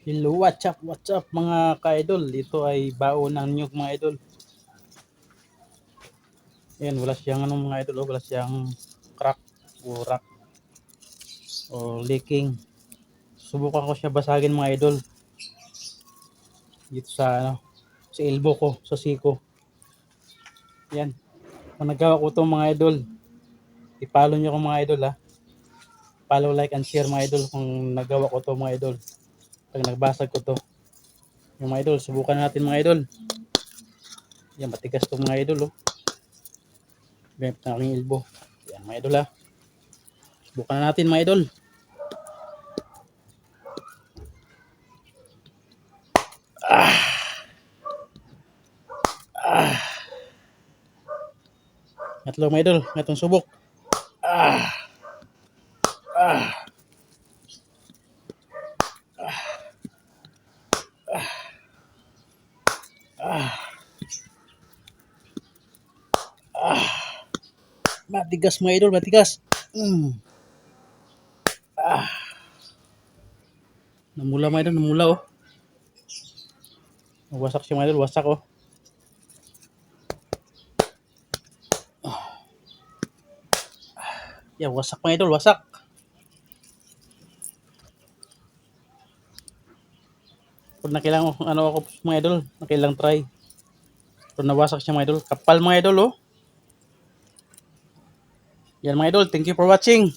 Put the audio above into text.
Hello, what's up, what's up mga ka-idol? Ito ay baon ng nyug mga idol. Ayan, wala siyang anong mga idol, oh, wala siyang crack o rock o leaking. Subukan ko siya basagin mga idol. Dito sa ano, sa elbow ko, sa siko. Yan. Kung ko to mga idol, i-follow nyo ko mga idol ha. Follow, like, and share mga idol kung nagawa ko to mga idol pag nagbasag ko to. Yung mga idol subukan natin mga idol. Yan matigas to mga idol oh. Gamit na aking elbow. Yan mga idol ha subukan na natin mga idol. Ah. Ah. Ngatlo mga idol, ngatong subok. Ah. Ah. Ah. Ah. Matigas mga idol, matigas. Mm. Ah. Namula mga idol, namula oh. Wasak siya mga idol, wasak oh. Yeah, wasak mga idol, wasak. Kung nakilang ano ako mga idol, nakilang try. Kung nawasak siya mga idol, kapal mga idol oh. Yan mga idol, thank you for watching.